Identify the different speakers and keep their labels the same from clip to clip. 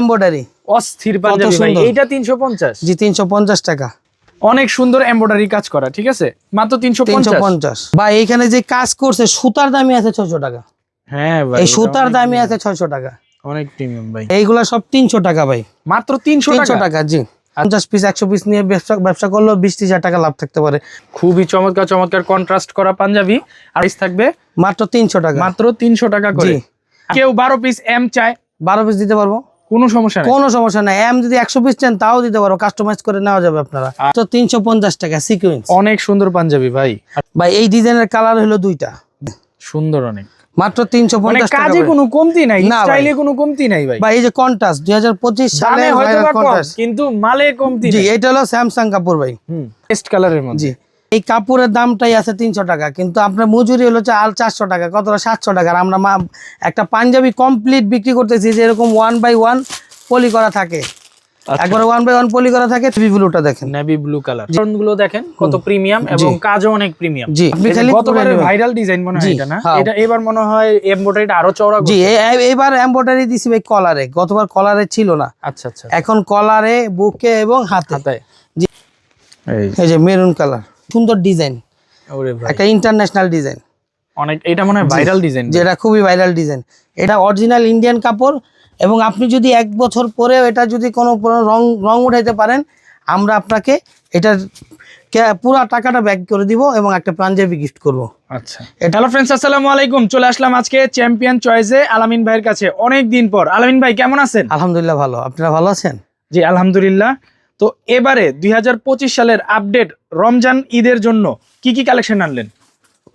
Speaker 1: Embroidery
Speaker 2: অস্থির পাঞ্জাবি ভাই। এইটা তিনশো পঞ্চাশ।
Speaker 1: জি তিনশো পঞ্চাশ টাকা।
Speaker 2: অনেক সুন্দর এমব্রয়ডারি কাজ করা ঠিক আছে? মাত্র তিনশো
Speaker 1: তিনশো
Speaker 2: পঞ্চাশ।
Speaker 1: পঞ্চাশ বা এইখানে যে কাজ করছে সুতার দামই আছে ছয়শো টাকা।
Speaker 2: হ্যাঁ ভাই
Speaker 1: এই সুতার দামই আছে ছয়শো টাকা।
Speaker 2: অনেক প্রিমিয়াম ভাই।
Speaker 1: এইগুলা সব তিনশো টাকা ভাই।
Speaker 2: মাত্র তিনশো
Speaker 1: তিনশো
Speaker 2: টাকা?
Speaker 1: টাকা জি। পঞ্চাশ পিস একশো পিস নিয়ে ব্যবসা ব্যবসা করলেও বিশ ত্রিশ হাজার টাকা লাভ থাকতে পারে।
Speaker 2: খুবই চমৎকার চমৎকার কন্ট্রাস্ট করা পাঞ্জাবি। আর থাকবে?
Speaker 1: মাত্র তিনশো টাকা।
Speaker 2: মাত্র তিনশো টাকা করে। কেউ বারো পিস এম চায়?
Speaker 1: বারো পিস দিতে পারব?
Speaker 2: কোনো সমস্যা নেই।
Speaker 1: কোনো সমস্যা নাই। এম যদি একশো পিস চান তাও দিতে পারব কাস্টমাইজ করে নেওয়া যাবে আপনারা। তো তিনশো পঞ্চাশ টাকা সিকুয়েন্স
Speaker 2: অনেক সুন্দর পাঞ্জাবি ভাই।
Speaker 1: ভাই এই ডিজাইনের কালার হলো দুইটা।
Speaker 2: সুন্দর অনেক।
Speaker 1: মাত্র তিনশো
Speaker 2: মানে
Speaker 1: পঞ্চাশ টাকা
Speaker 2: কাজে। কোনো কমতি নাই
Speaker 1: না
Speaker 2: স্টাইলে কোনো কমতি নাই ভাই।
Speaker 1: ভাই এই যে কন্টাস্ট দুই হাজার পঁচিশ সালে
Speaker 2: দামে হয়তো কম কিন্তু মালে কমতি
Speaker 1: জি এটা হলো স্যামসাং কাপড় ভাই।
Speaker 2: টেস্ট কালারের মধ্যে।
Speaker 1: জি। এই কাপড়ের দামটাই আছে তিনশো টাকা কিন্তু আপনার মজুরি হলো চার চারশো টাকা কতটা? সাতশো টাকা। আমরা মা- একটা পাঞ্জাবি কমপ্লিট বিক্রি করতেছি যে এরকম ওয়ান বাই ওয়ান পলি করা থাকে। একবার ওয়ান বাই ওয়ান পলি করা থাকে থ্রি ব্লুটা দেখেন।
Speaker 2: নেভি ব্লু কালারগুলো দেখেন কত প্রিমিয়াম এবং কাজও অনেক প্রিমিয়াম
Speaker 1: জি,
Speaker 2: গতবারের ভাইরাল ডিজাইন মনে হয় এটা না। এটা এবার মনে হয় এমব্রয়ডারিটা আরও চওড়া
Speaker 1: জি এবার দিছি ভাই কলারে গতবার কলারে ছিল না।
Speaker 2: আচ্ছা আচ্ছা।
Speaker 1: এখন কলারে বুকে এবং হাতে। জি।
Speaker 2: এই
Speaker 1: যে মেরুন কালার সুন্দর ডিজাইন। একটা ইন্টারন্যাশনাল ডিজাইন।
Speaker 2: অনেক এটা মনে হয় ভাইরাল ডিজাইন
Speaker 1: যেটা খুবই ভাইরাল ডিজাইন এটা অরিজিনাল ইন্ডিয়ান কাপড় এবং আপনি যদি এক বছর পরেও এটা যদি কোনো পুরো রং রং উঠাইতে পারেন আমরা আপনাকে এটার পুরা টাকাটা ব্যাক করে দিব এবং একটা পাঞ্জাবি গিফট করব।
Speaker 2: আচ্ছা। হ্যালো ফ্রেন্ডস আসসালামু আলাইকুম। চলে আসলাম আজকে চ্যাম্পিয়ন চয়েসে আলামিন ভাইয়ের কাছে। অনেক দিন পর। আলামিন ভাই কেমন আছেন?
Speaker 1: আলহামদুলিল্লাহ ভালো। আপনারা ভালো আছেন?
Speaker 2: জি আলহামদুলিল্লাহ। তো এবারে দুই হাজার পঁচিশ সালের আপডেট রমজান ঈদের জন্য কি কি কালেকশন আনলেন?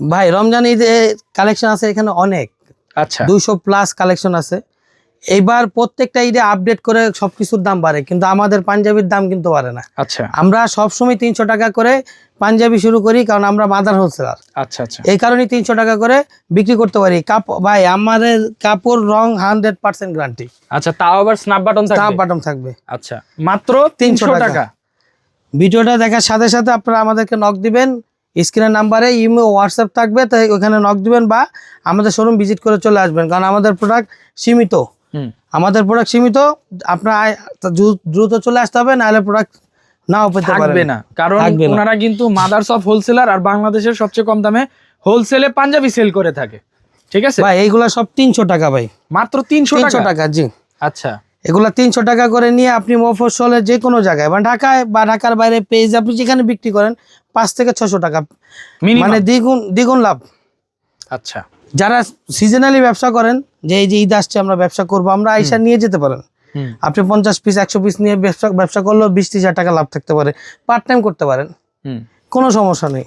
Speaker 1: ভাই রমজান ঈদে কালেকশন আছে এখানে অনেক।
Speaker 2: আচ্ছা।
Speaker 1: দুইশো প্লাস কালেকশন আছে। এইবার প্রত্যেকটা ঈদে আপডেট করে সবকিছুর দাম বাড়ে কিন্তু আমাদের পাঞ্জাবির দাম কিন্তু বাড়ে না।
Speaker 2: আচ্ছা।
Speaker 1: আমরা সবসময় তিনশো টাকা করে পাঞ্জাবি শুরু করি কারণ আমরা মাদার হোলসেলার।
Speaker 2: আচ্ছা আচ্ছা।
Speaker 1: এই কারণে তিনশো টাকা করে বিক্রি করতে পারি। কাপড় ভাই আমাদের কাপড় রং হান্ড্রেড পার্সেন্ট গ্যারান্টি
Speaker 2: আচ্ছা তাও আবার স্ন্যাপ বাটন থাকবে?
Speaker 1: বাটন থাকবে।
Speaker 2: আচ্ছা মাত্র তিনশো
Speaker 1: টাকা। ভিডিওটা দেখার সাথে সাথে আপনারা আমাদেরকে নক দিবেন। স্ক্রিনের নাম্বারে ইমেল হোয়াটসঅ্যাপ থাকবে তাই ওখানে নক দিবেন বা আমাদের শোরুম ভিজিট করে চলে আসবেন কারণ আমাদের প্রোডাক্ট সীমিত। আমাদের প্রোডাক্ট সীমিত আপনার দ্রুত চলে আসতে হবে নাহলে প্রোডাক্ট নাও পেতে
Speaker 2: থাকবে
Speaker 1: পারবেন
Speaker 2: না। কারণ ওনারা কিন্তু মাদার্স অফ হোলসেলার আর বাংলাদেশের সবচেয়ে কম দামে হোলসেলে পাঞ্জাবি সেল করে থাকে। ঠিক আছে?
Speaker 1: ভাই এইগুলা সব তিনশো টাকা ভাই।
Speaker 2: মাত্র তিনশো টাকা?
Speaker 1: জি।
Speaker 2: আচ্ছা।
Speaker 1: এগুলা তিনশো টাকা করে নিয়ে আপনি মফসলে যে কোনো জায়গায় বা ঢাকায় বা ঢাকার বাইরে পেজ আপনি যেখানে বিক্রি করেন পাঁচ থেকে ছশো টাকা। মানে দ্বিগুণ দ্বিগুণ লাভ।
Speaker 2: আচ্ছা।
Speaker 1: যারা সিজনালি ব্যবসা করেন যে এই যে ঈদ আসছে আমরা ব্যবসা করব আমরা আইসা নিয়ে যেতে পারেন। আপনি পঞ্চাশ পিস একশো পিস নিয়ে ব্যবসা ব্যবসা করলেও বিশ ত্রিশ হাজার টাকা লাভ থাকতে পারে। পার্ট টাইম করতে পারেন। কোনো সমস্যা নেই।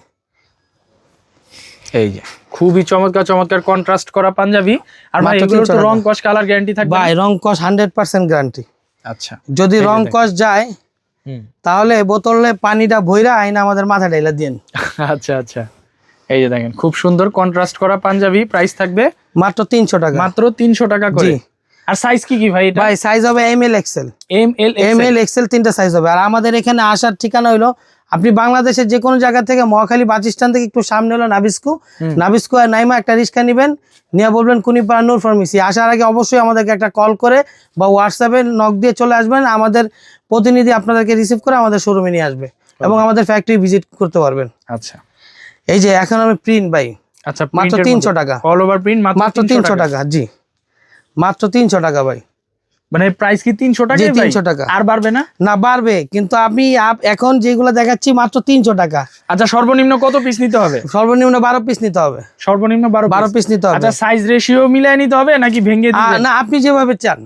Speaker 2: এই যে খুবই চমৎকার চমৎকার কন্ট্রাস্ট করা পাঞ্জাবি। আর ভাই
Speaker 1: মাত্র
Speaker 2: এগুলোর
Speaker 1: 300
Speaker 2: তো রং কস কালার গ্যারান্টি থাকবে
Speaker 1: ভাই রং কস হান্ড্রেড পার্সেন্ট গ্যারান্টি
Speaker 2: আচ্ছা।
Speaker 1: যদি রং কস যায় তাহলে বোতলে পানিটা ভইরা আইনা আমাদের মাথা ঢাইলা দিন
Speaker 2: আচ্ছা আচ্ছা। এই যে দেখেন খুব সুন্দর কন্ট্রাস্ট করা পাঞ্জাবি প্রাইস থাকবে
Speaker 1: মাত্র তিনশো টাকা।
Speaker 2: মাত্র তিনশো টাকা করে। আর সাইজ কি কি ভাই এটা?
Speaker 1: ভাই সাইজ হবে M L XL
Speaker 2: M L
Speaker 1: M L XL তিনটা সাইজ হবে। আর আমাদের এখানে আসার ঠিকানা হইল আপনি বাংলাদেশের যে কোনো জায়গা থেকে মহাখালী বাস স্ট্যান্ড থেকে একটু সামনে হলো নাবিস্কু। নাবিস্কু আর নাইমা একটা রিক্সা নেবেন নিয়ে বলবেন কুনিপাড়া নূর ফার্মেসি। আসার আগে অবশ্যই আমাদেরকে একটা কল করে বা হোয়াটসঅ্যাপে নক দিয়ে চলে আসবেন। আমাদের প্রতিনিধি আপনাদেরকে রিসিভ করে আমাদের শোরুমে নিয়ে আসবে এবং আমাদের ফ্যাক্টরি ভিজিট করতে পারবেন।
Speaker 2: আচ্ছা।
Speaker 1: এই যে এখন আমি প্রিন্ট বাই
Speaker 2: আচ্ছা
Speaker 1: মাত্র 300 টাকা।
Speaker 2: অল ওভার প্রিন্ট
Speaker 1: মাত্র তিনশো টাকা। জি। মাত্র তিনশো টাকা ভাই।
Speaker 2: মানে প্রাইস কি তিনশো টাকা
Speaker 1: জি, 300 টাকা।
Speaker 2: আর বাড়বে না?
Speaker 1: না বাড়বে কিন্তু আমি এখন যেগুলো দেখাচ্ছি মাত্র তিনশো টাকা।
Speaker 2: আচ্ছা সর্বনিম্ন কত পিস নিতে হবে?
Speaker 1: সর্বনিম্ন বারো পিস নিতে হবে।
Speaker 2: সর্বনিম্ন বারো
Speaker 1: বারো পিস নিতে হবে।
Speaker 2: আচ্ছা সাইজ রেশিও মিলাই নিতে হবে নাকি ভেঙে
Speaker 1: না আপনি যেভাবে চান।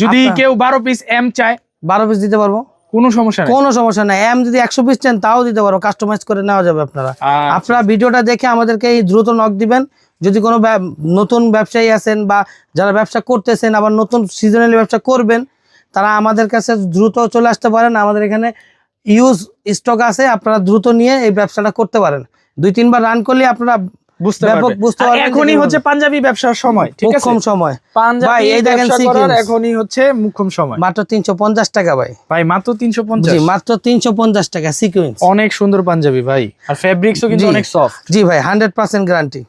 Speaker 2: যদি কেউ বারো পিস এম চায়?
Speaker 1: বারো পিস দিতে পারব।
Speaker 2: কোনো সমস্যা নেই।
Speaker 1: কোনো সমস্যা নাই। এম যদি একশো পিস চান তাও দিতে পারব কাস্টমাইজ করে নেওয়া যাবে আপনারা।
Speaker 2: আচ্ছা।
Speaker 1: আপনারা ভিডিওটা দেখে আমাদেরকে এই দ্রুত নক দিবেন। যদি কোনো নতুন ব্যবসায়ী আছেন বা যারা ব্যবসা করতেছেন আবার নতুন সিজনালি ব্যবসা করবেন তারা আমাদের কাছে দ্রুত চলে আসতে পারেন। আমাদের এখানে ইউজ স্টক আছে। আপনারা দ্রুত নিয়ে এই ব্যবসাটা করতে পারেন। দুই তিনবার রান করলে আপনারা
Speaker 2: বুঝতে পারবে। এখনই হচ্ছে পাঞ্জাবি ব্যবসার সময় ঠিক আছে?
Speaker 1: কম সময়।
Speaker 2: পাঞ্জাবি
Speaker 1: এই দেখেন
Speaker 2: ব্যবসা এখনই হচ্ছে মুখ্যম সময়।
Speaker 1: মাত্র তিনশো পঞ্চাশ টাকা ভাই।
Speaker 2: ভাই মাত্র তিনশো
Speaker 1: জি
Speaker 2: পঞ্চাশ
Speaker 1: মাত্র তিনশো পঞ্চাশ টাকা সিকুয়েন্স
Speaker 2: অনেক সুন্দর পাঞ্জাবি ভাই। আর ফেব্রিক্সও কিন্তু অনেক সফট
Speaker 1: জি ভাই হান্ড্রেড পার্সেন্ট গ্যারান্টি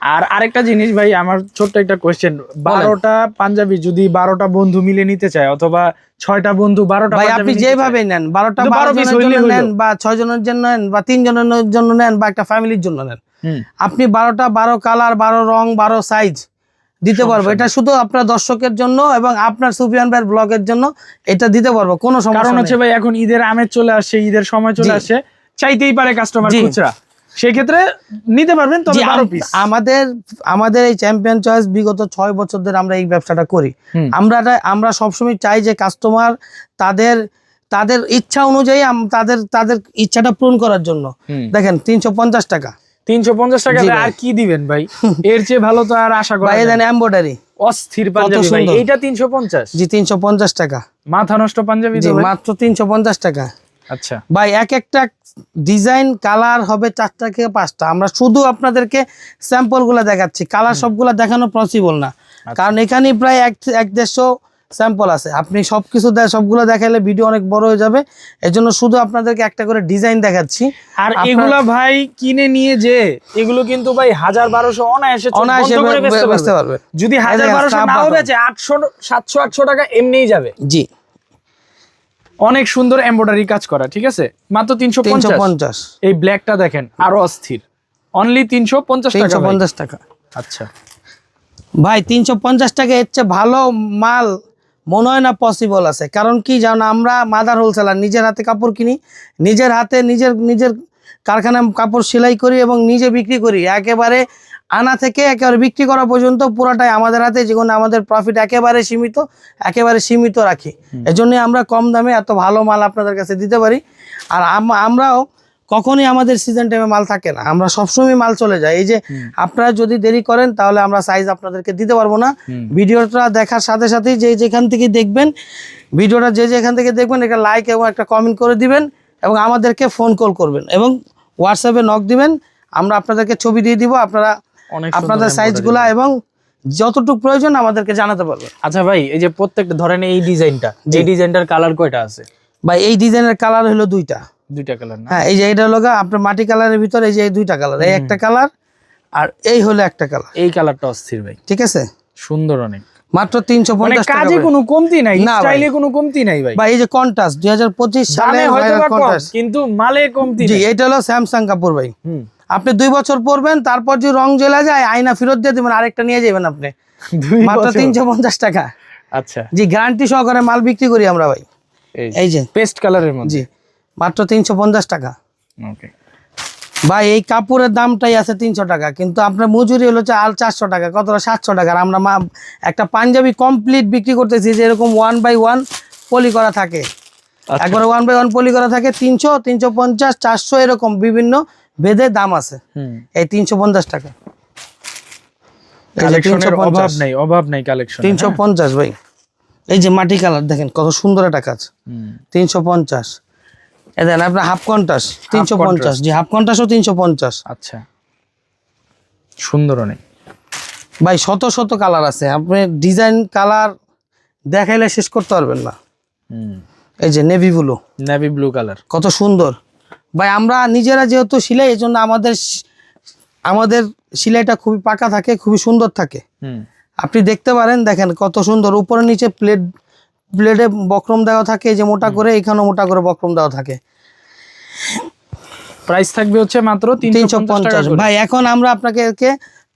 Speaker 2: আর আরেকটা জিনিস ভাই আমার ছোট্ট একটা কোয়েশ্চেন বারোটা পাঞ্জাবি যদি বারোটা বন্ধু মিলে নিতে চায় অথবা ছয়টা বন্ধু বারোটা
Speaker 1: ভাই আপনি যেভাবে নেন বারোটা বারো
Speaker 2: 12 piece
Speaker 1: জনের জন্য
Speaker 2: হইলেই
Speaker 1: নেন বা ছয় জনের জন্য নেন বা তিন জনের জন্য নেন বা একটা ফ্যামিলির জন্য নেন আপনি বারোটা বারো কালার বারো রং বারো সাইজ দিতে পারব। এটা শুধু আপনার দর্শকের জন্য এবং আপনার সুফিয়ান ভাইয়ের ব্লগের জন্য এটা দিতে পারব কোনো
Speaker 2: কারণ
Speaker 1: সমস্যা
Speaker 2: হচ্ছে ভাই এখন ঈদের আমেজ চলে আসছে ঈদের সময় চলে। আসছে চাইতেই পারে কাস্টমার। খুচরা। সেক্ষেত্রে নিতে পারবেন তবে বারো পিস
Speaker 1: আমাদের আমাদের এই চ্যাম্পিয়ন চয়েস বিগত ছয় বছর ধরে আমরা এই ব্যবসাটা করি। আমরা আমরা সবসময় চাই যে কাস্টমার তাদের তাদের ইচ্ছা অনুযায়ী তাদের তাদের ইচ্ছাটা পূরণ করার জন্য। দেখেন তিনশো পঞ্চাশ টাকা।
Speaker 2: তিনশো পঞ্চাশ টাকা। আর কি দিবেন ভাই? এর চেয়ে ভালো তো আর আশা করা।
Speaker 1: এম্বয়ডারি
Speaker 2: অস্থির পাঞ্জাবি ভাই। এইটা তিনশো পঞ্চাশ।
Speaker 1: জি তিনশো পঞ্চাশ টাকা।
Speaker 2: মাথা নষ্ট পাঞ্জাবি
Speaker 1: জি মাত্র তিনশো পঞ্চাশ টাকা।
Speaker 2: আচ্ছা।
Speaker 1: ভাই এক একটা ডিজাইন কালার হবে চারটা থেকে পাঁচটা। আমরা শুধু আপনাদেরকে স্যাম্পলগুলা দেখাচ্ছি। কালার সবগুলা দেখানো পসিবল না।
Speaker 2: আচ্ছা।
Speaker 1: কারণ এখানে প্রায় এক এক দেড়শো স্যাম্পল আছে। আপনি সবকিছু দে- সবগুলো দেখালে ভিডিও অনেক বড় হয়ে যাবে। এর জন্য শুধু আপনাদেরকে একটা করে ডিজাইন দেখাচ্ছি।
Speaker 2: আর এগুলা ভাই কিনে নিয়ে যে এগুলো কিন্তু ভাই হাজার বারোশো অনায়াসে
Speaker 1: অনায়াসে
Speaker 2: বেচতে পারবে। যদি হাজার বারোশো নাও। বেচে আটশো সাতশো আটশো টাকা এমনিই যাবে।
Speaker 1: জি।
Speaker 2: অনেক সুন্দর এমব্রয়ডারি কাজ করা ঠিক আছে? মাত্র তিনশো পঞ্চাশ। এই ব্ল্যাকটা দেখেন আরও অস্থির। অনলি তিনশো পঞ্চাশ টাকা
Speaker 1: পঞ্চাশ টাকা।
Speaker 2: আচ্ছা।
Speaker 1: ভাই তিনশো পঞ্চাশ টাকা এর চেয়ে ভালো মাল মনে হয় না পসিবল আছে। কারণ কি জানো আমরা মাদার হোলসেলার নিজের হাতে কাপড় কিনি নিজের হাতে নিজের নিজের কারখানায় কাপড় সেলাই করি এবং নিজে বিক্রি করি। একেবারে আনা থেকে একেবারে বিক্রি করা পর্যন্ত পুরোটাই আমাদের হাতে যেগুলো আমাদের প্রফিট একেবারে সীমিত একেবারে সীমিত রাখি। এজন্য আমরা কম দামে এত ভালো মাল আপনাদের কাছে দিতে পারি। আর আম- আমরাও কখনই আমাদের সিজন টাইমে মাল থাকে না। আমরা সবসময় মাল চলে যায় এই যে আপনারা যদি দেরি করেন তাহলে আমরা সাইজ আপনাদেরকে দিতে পারব না। ভিডিওটা দেখার সাথে সাথেই যে যেখান থেকে দেখবেন ভিডিওটা যে যেখান থেকে দেখবেন একটা লাইক এবং একটা কমেন্ট করে দিবেন এবং আমাদেরকে ফোন কল করবেন এবং হোয়াটসঅ্যাপে নক দিবেন। আমরা আপনাদেরকে ছবি দিয়ে দিব আপনারা আপনাদের সাইজগুলা এবং যতটুকু প্রয়োজন আমাদেরকে জানাতে পারবেন।
Speaker 2: আচ্ছা ভাই এই যে প্রত্যেকটা ধরেন এই ডিজাইনটা এই ডিজাইনটার কালার কয়টা আছে?
Speaker 1: ভাই এই ডিজাইনের কালার হলো দুইটা।
Speaker 2: দুইটা কালার
Speaker 1: হ্যাঁ এই যে এটা হলো আপনার মাটি কালারের ভিতরে এই যে এই দুইটা কালার এই একটা কালার আর এই হলো একটা কালার
Speaker 2: এই কালারটা অস্থির ভাই।
Speaker 1: ঠিক আছে?
Speaker 2: সুন্দর অনেক।
Speaker 1: মাত্র তিনশো
Speaker 2: মানে
Speaker 1: পঞ্চাশ
Speaker 2: কাজে কোনো কমতি নাই স্টাইলে কোনো কমতি নাই ভাই।
Speaker 1: এই যে কন্টাস দুই হাজার পঁচিশ সালে
Speaker 2: দামে হয়তো বা কম কিন্তু মালে কমতি
Speaker 1: জি এটা হলো স্যামসাং কাপড় ভাই। আপনি দুই বছর পরবেন তারপর যদি রং জ্বলে যায় আয়না ফেরত দিয়ে দিবেন আরেকটা নিয়ে যাবেন আপনি। মাত্র তিনশো পঞ্চাশ টাকা।
Speaker 2: আচ্ছা।
Speaker 1: জি গ্যারান্টি সহকারে মাল বিক্রি করি আমরা ভাই।
Speaker 2: এই
Speaker 1: এই যে।
Speaker 2: পেস্ট কালারের মধ্যে।
Speaker 1: জি। মাত্র তিনশো পঞ্চাশ টাকা। ভাই এই কাপড়ের দামটাই আছে তিনশো টাকা কিন্তু আপনার মজুরি হলো আর চারশো টাকা কতটা? সাতশো টাকা। আমরা একটা পাঞ্জাবি কমপ্লিট বিক্রি করতেছি যে এরকম ওয়ান বাই ওয়ান পলি করা থাকে। একবার ওয়ান বাই ওয়ান পলি করা থাকে তিনশো তিনশো পঞ্চাশ চারশো এরকম বিভিন্ন ভেদে দাম আছে।
Speaker 2: হুম।
Speaker 1: এই তিনশো পঞ্চাশ টাকা। এই যে
Speaker 2: কালেকশনের
Speaker 1: 350
Speaker 2: অভাব নাই অভাব নাই কালেকশন
Speaker 1: তিনশো পঞ্চাশ ভাই। এই যে মাটি কালার দেখেন কত সুন্দর একটা কাজ। তিনশো পঞ্চাশ। এ দেখেন আপনার হাফ কন্টাস তিনশো পঞ্চাশ। জি হাফ কন্টাসও তিনশো পঞ্চাশ।
Speaker 2: আচ্ছা। সুন্দর অনেক
Speaker 1: ভাই শত শত কালার আছে। আপনি ডিজাইন কালার দেখাইলে শেষ করতে পারবেন না। এই যে navy blue.
Speaker 2: Navy blue colour.
Speaker 1: কত সুন্দর। ভাই আমরা নিজেরা যেহেতু সিলাই এই জন্য আমাদের আমাদের সিলাইটা খুবই পাকা থাকে খুবই সুন্দর থাকে।
Speaker 2: হুম।
Speaker 1: আপনি দেখতে পারেন দেখেন কত সুন্দর। উপরে নিচে প্লেট প্লেটে বক্রম দেওয়া থাকে যে মোটা করে এখানেও মোটা করে বক্রম দেওয়া থাকে।
Speaker 2: প্রাইস থাকবে হচ্ছে মাত্র
Speaker 1: তিনশো পঞ্চাশ ভাই এখন আমরা আপনাকে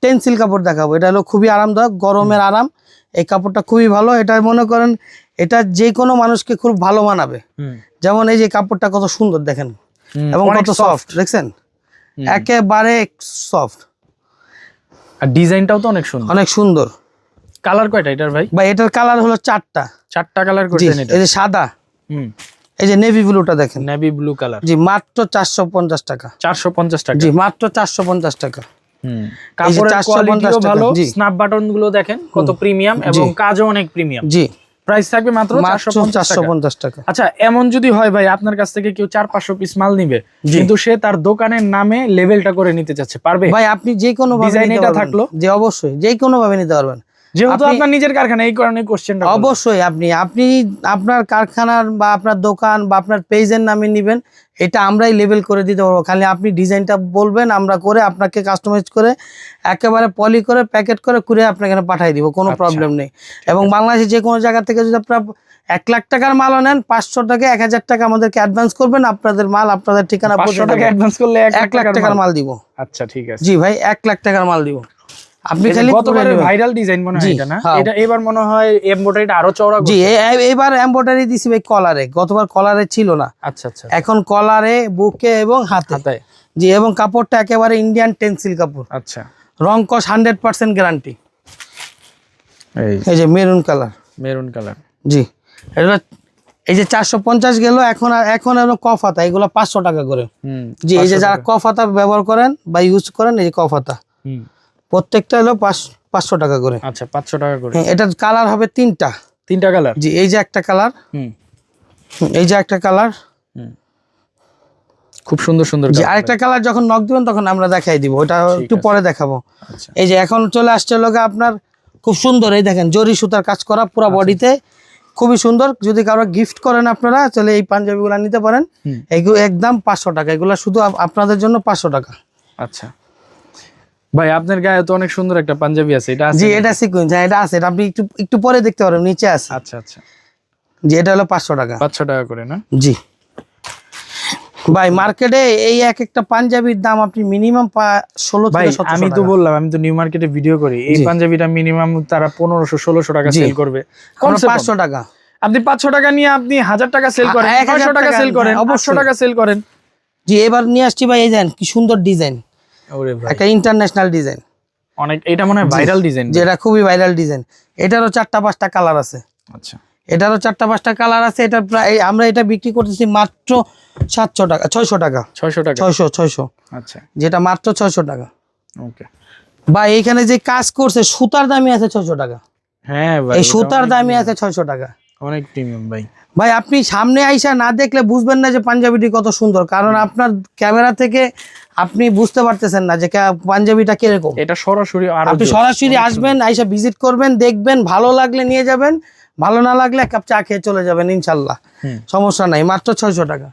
Speaker 1: টেন্সিল কাপড় দেখাবো। এটা হলো খুবই আরামদায়ক গরমের আরাম। এই কাপড়টা খুবই ভালো। এটা মনে করেন এটা যে কোনো মানুষকে খুব ভালো মানাবে। যেমন এই যে কাপড়টা কত সুন্দর দেখেন। এবং কত সফট দেখছেন? একেবারে সফট
Speaker 2: আর ডিজাইনটাও তো অনেক সুন্দর।
Speaker 1: অনেক সুন্দর।
Speaker 2: কালার কয়টা এটার ভাই?
Speaker 1: ভাই এটার কালার হলো চারটা।
Speaker 2: চারটা কালার করছেন এটা?
Speaker 1: এই যে সাদা
Speaker 2: হুম।
Speaker 1: এই যে নেভি ব্লুটা দেখেন।
Speaker 2: নেভি ব্লু কালার
Speaker 1: জি মাত্র চারশো পঞ্চাশ টাকা।
Speaker 2: চারশো পঞ্চাশ টাকা।
Speaker 1: জি মাত্র চারশো পঞ্চাশ টাকা।
Speaker 2: হুম। কাপড়ের কোয়ালিটিও ভালো। স্ন্যাপ বাটনগুলো দেখেন কত প্রিমিয়াম এবং কাজও অনেক প্রিমিয়াম
Speaker 1: জি।
Speaker 2: প্রাইস থাকবে মাত্র
Speaker 1: মাত্র
Speaker 2: চারশো
Speaker 1: চারশো পঞ্চাশ টাকা।
Speaker 2: আচ্ছা এমন যদি হয় ভাই আপনার কাছ থেকে কেউ চার পাঁচশো পিস মাল নিবে কিন্তু সে তার দোকানের নামে লেভেলটা করে নিতে চাচ্ছে। পারবে?
Speaker 1: ভাই আপনি যে কোনো ভাবে নিতে
Speaker 2: এটা থাকল?
Speaker 1: যে অবশ্যই যে কোনো ভাবে নিতে পারবেন।
Speaker 2: যেহেতু আপনার নিজের কারখানা এই কারণে কোশ্চেনটা
Speaker 1: অবশ্যই আপনি আপনি আপনার কারখানার বা আপনার দোকান বা আপনার পেজের নামে নেবেন এটা আমরাই লেবেল করে দিতে পারব। খালি আপনি ডিজাইনটা বলবেন আমরা করে আপনাকে কাস্টমাইজ করে একেবারে পলি করে প্যাকেট করে করে আপনাকে পাঠিয়ে দিব কোনো
Speaker 2: আচ্ছা।
Speaker 1: প্রবলেম নেই। এবং বাংলাদেশে যে কোনো জায়গা থেকে যদি আপনার এক লাখ টাকার মালও নেন পাঁচশো টাকা এক হাজার টাকা আমাদেরকে অ্যাডভান্স করবেন আপনাদের মাল আপনাদের ঠিকানা
Speaker 2: পাঁচশো টাকা অ্যাডভান্স করলে
Speaker 1: এক লাখ টাকার মাল দিব।
Speaker 2: আচ্ছা ঠিক আছে।
Speaker 1: জি ভাই এক লাখ টাকার মাল দিব। আপনি খালি
Speaker 2: গতবারে ভাইরাল ডিজাইন মনে হয় এটা না?
Speaker 1: হ্যাঁ।
Speaker 2: এটা এবার মনে হয় এমব্রয়ডারিটা আরও চওড়া
Speaker 1: জি এবার এম্বয়ডারি দিছি ভাই কলারে গতবার কলারে ছিল না।
Speaker 2: আচ্ছা আচ্ছা।
Speaker 1: এখন কলারে বুকে এবং হাতে। জি এবং কাপড়টা একেবারে ইন্ডিয়ান টেন্সিল কাপড়।
Speaker 2: আচ্ছা।
Speaker 1: রং কস হান্ড্রেড পার্সেন্ট গ্যারান্টি
Speaker 2: এই
Speaker 1: যে মেরুন কালার
Speaker 2: মেরুন কালার
Speaker 1: জি। এগুলো এই যে চারশো পঞ্চাশ গেল এখন আর এখন কফ হাতা এগুলো পাঁচশো টাকা করে।
Speaker 2: হুম
Speaker 1: জি এই যে যারা কফ হাতা ব্যবহার করেন বা ইউজ করেন এই যে কফ হাতা।
Speaker 2: হুম।
Speaker 1: প্রত্যেকটা হলো পাঁচ পাঁচশো টাকা করে।
Speaker 2: আচ্ছা পাঁচশো টাকা করে।
Speaker 1: হ্যাঁ, এটার কালার হবে তিনটা।
Speaker 2: তিনটা কালার?
Speaker 1: জি এই যে একটা কালার
Speaker 2: হুম।
Speaker 1: এই যে একটা কালার।
Speaker 2: হুম। খুব সুন্দর সুন্দর।
Speaker 1: আরেকটা কালার যখন নক দিবেন তখন আমরা দেখাই দিব। ওটা একটু পরে দেখাবো।
Speaker 2: আচ্ছা।
Speaker 1: এই যে এখন চলে আসছে লোকে আপনার খুব সুন্দর এই দেখেন জরি সুতার কাজ করা পুরো বডিতে খুবই সুন্দর। যদি কারও গিফট করেন আপনারা তাহলে এই পাঞ্জাবিগুলো নিতে পারেন। এগুলো একদম পাঁচশো টাকা। এগুলো শুধু আপনাদের জন্য পাঁচশো টাকা।
Speaker 2: আচ্ছা। ভাই আপনার গায়ে তো অনেক সুন্দর একটা পাঞ্জাবি আছে এটা আছে
Speaker 1: জি এটা সিকুয়েন্স হ্যাঁ এটা আছে এটা আপনি একটু একটু পরে দেখতে পারেন নিচে আছে।
Speaker 2: আচ্ছা আচ্ছা।
Speaker 1: জি এটা হলো পাঁচশো টাকা।
Speaker 2: পাঁচশো টাকা করে না?
Speaker 1: জি। ভাই মার্কেটে এই এক একটা পাঞ্জাবির দাম আপনি মিনিমাম ষোলো
Speaker 2: ভাই আমি তো বললাম আমি তো নিউ মার্কেটে ভিডিও করি। এই পাঞ্জাবিটা মিনিমাম তারা পনেরোশো ষোলোশো টাকা সেল করবে।
Speaker 1: পাঁচশো টাকা।
Speaker 2: আপনি পাঁচশো টাকা নিয়ে আপনি হাজার টাকা সেল করেন
Speaker 1: এক হাজার
Speaker 2: ছয়শো টাকা
Speaker 1: টাকা,
Speaker 2: সেল করেন
Speaker 1: হ্যাঁ,
Speaker 2: অবশ্যই। টাকা সেল করেন।
Speaker 1: জি এবার নিয়ে আসছি ভাই এই দেন কি সুন্দর ডিজাইন একটা ইন্টারন্যাশনাল ডিজাইন
Speaker 2: অনেক এটা মনে হয় ভাইরাল ডিজাইন
Speaker 1: যেটা খুবই ভাইরাল ডিজাইন এটারও চারটা পাঁচটা কালার আছে।
Speaker 2: আচ্ছা।
Speaker 1: এটারও চারটা পাঁচটা কালার আছে এটা প্রায় আমরা এটা বিক্রি করতেছি মাত্র সাতশো টাকা ছয়শো টাকা।
Speaker 2: ছয়শো টাকা?
Speaker 1: ছয়শো ছয়শো।
Speaker 2: আচ্ছা।
Speaker 1: যেটা মাত্র ছয়শো টাকা।
Speaker 2: ওকে।
Speaker 1: বা এইখানে যে কাজ করছে সুতার দামই আছে ছয়শো টাকা।
Speaker 2: হ্যাঁ ভাই
Speaker 1: এই সুতার দামই আছে ছয়শো টাকা।
Speaker 2: অনেক প্রিমিয়াম ভাই।
Speaker 1: ভাই আপনি সামনে আইসা না দেখলে বুঝবেন না যে পাঞ্জাবিটি কত সুন্দর কারণ আপনার ক্যামেরা থেকে আপনি বুঝতে পারতেছেন না যে পাঞ্জাবিটা কীরকম।
Speaker 2: এটা সরাসরি আরও
Speaker 1: আপনি সরাসরি আসবেন আইসা ভিজিট করবেন দেখবেন ভালো লাগলে নিয়ে যাবেন ভালো না লাগলে এক কাপ চা খেয়ে চলে যাবেন ইনশাল্লাহ। সমস্যা নাই মাত্র ছয়শো টাকা।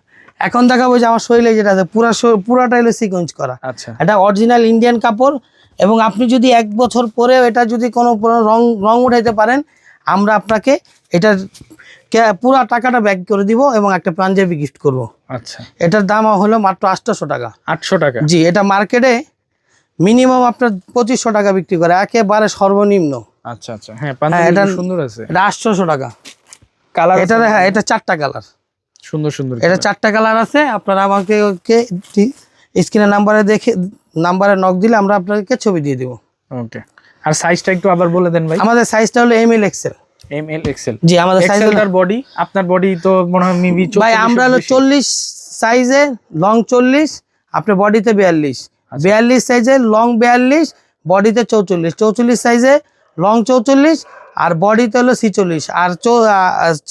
Speaker 1: এখন দেখাবো যে আমার শরীরে যেটা আছে পুরা পুরাটা হলো সিকোয়েন্স করা।
Speaker 2: আচ্ছা।
Speaker 1: এটা অরিজিনাল ইন্ডিয়ান কাপড় এবং আপনি যদি এক বছর পরেও এটা যদি কোনো রং রং উঠাইতে পারেন আমরা আপনাকে এটার কে- পুরা টাকাটা ব্যাক করে দিব এবং একটা পাঞ্জাবি গিফট করব।
Speaker 2: আচ্ছা।
Speaker 1: এটার দাম হলো মাত্র আটশোশো টাকা।
Speaker 2: আটশো টাকা?
Speaker 1: জি এটা মার্কেটে মিনিমাম আপনার পঁচিশশো টাকা বিক্রি করে একেবারে সর্বনিম্ন।
Speaker 2: আচ্ছা আচ্ছা। হ্যাঁ
Speaker 1: এটা-
Speaker 2: সুন্দর আছে।
Speaker 1: এটা আটশোশো টাকা।
Speaker 2: কালার
Speaker 1: এটা হ্যাঁ এটা চারটা কালার
Speaker 2: সুন্দর সুন্দর
Speaker 1: এটা চারটা কালার আছে আপনারা আমাকে ওকে স্ক্রিনের নাম্বারে দেখে নাম্বারে নক দিলে আমরা আপনাদেরকে ছবি দিয়ে দিব।
Speaker 2: ওকে আর সাইজটা একটু আবার বলে দেন ভাই।
Speaker 1: আমাদের সাইজটা হলো M L XL
Speaker 2: M L XL
Speaker 1: জি আমাদের সাইজ
Speaker 2: এক্সেলটার বডি আপনার বডি তো মনে হয় মিবি
Speaker 1: ভাই আমরা হলো চল্লিশ সাইজে লং চল্লিশ আপনার বডিতে বিয়াল্লিশ।
Speaker 2: আচ্ছা।
Speaker 1: বিয়াল্লিশ সাইজে লং বিয়াল্লিশ বডিতে চৌচল্লিশ। চৌচল্লিশ সাইজে লং চৌচল্লিশ আর বডিতে হলো ছিচল্লিশ। আর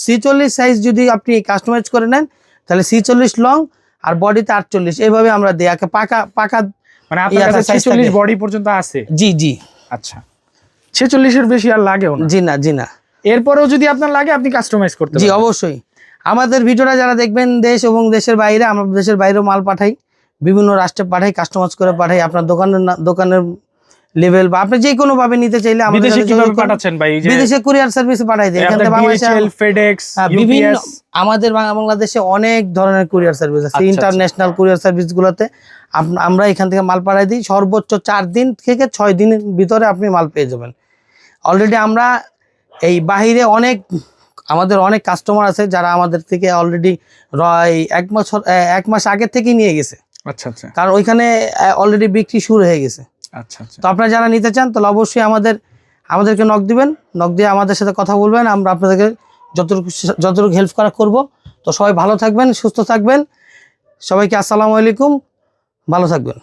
Speaker 1: ছিচল্লিশ সাইজ যদি আপনি কাস্টমাইজ করে নেন তাহলে ছিচল্লিশ লং আর বডিতে আটচল্লিশ। এইভাবে আমরা দিই। একে পাকা পাকা
Speaker 2: মানে আপনার কাছে
Speaker 1: size
Speaker 2: ছেচল্লিশ। বডি পর্যন্ত আছে?
Speaker 1: জি জি।
Speaker 2: আচ্ছা। ছেচল্লিশের বেশি আর লাগেও না?
Speaker 1: জি না জি না।
Speaker 2: এরপরেও যদি আপনার লাগে আপনি কাস্টমাইজ করতে
Speaker 1: জি অবশ্যই। আমাদের ভিডিওটা যারা দেখবেন দেশ এবং দেশের বাইরে আমরা দেশের বাইরেও মাল পাঠাই বিভিন্ন রাষ্ট্রে পাঠাই কাস্টমাইজ করে পাঠাই আপনার দোকানের দোকানের লেভেল বা আপনি যে কোনো ভাবে নিতে চাইলে আমাদের
Speaker 2: বিদেশে কীভাবে পাঠাচ্ছেন ভাই?
Speaker 1: বিদেশে কুরিয়ার সার্ভিস পাঠাই দেয়। এখান থেকে বাংলাদেশে
Speaker 2: ফেডেক্স
Speaker 1: হ্যাঁ, বিভিন্ন আমাদের বাংলাদেশে অনেক ধরনের কুরিয়ার সার্ভিস আছে। ইন্টারন্যাশনাল কুরিয়ার সার্ভিস গুলোতে আমরা এখান থেকে মাল পাঠাই দিই। সর্বোচ্চ চার দিন থেকে ছয় দিনের ভিতরে আপনি মাল পেয়ে যাবেন। অলরেডি আমরা এই বাহিরে অনেক আমাদের অনেক কাস্টমার আছে যারা আমাদের থেকে অলরেডি এক বছর এক মাস আগে থেকেই নিয়ে গেছে।
Speaker 2: আচ্ছা আচ্ছা।
Speaker 1: কারণ ওইখানে অলরেডি বিক্রি শুরু হয়ে গেছে।
Speaker 2: আচ্ছা আচ্ছা।
Speaker 1: তো আপনারা যারা নিতে চান তাহলে অবশ্যই আমাদের আমাদেরকে নক দিবেন। নক দিয়ে আমাদের সাথে কথা বলবেন। আমরা আপনাদেরকে যতটুকু যতটুকু হেল্প করা করব। তো সবাই ভালো থাকবেন সুস্থ থাকবেন। সবাইকে আসসালামু আলাইকুম। ভালো থাকবেন।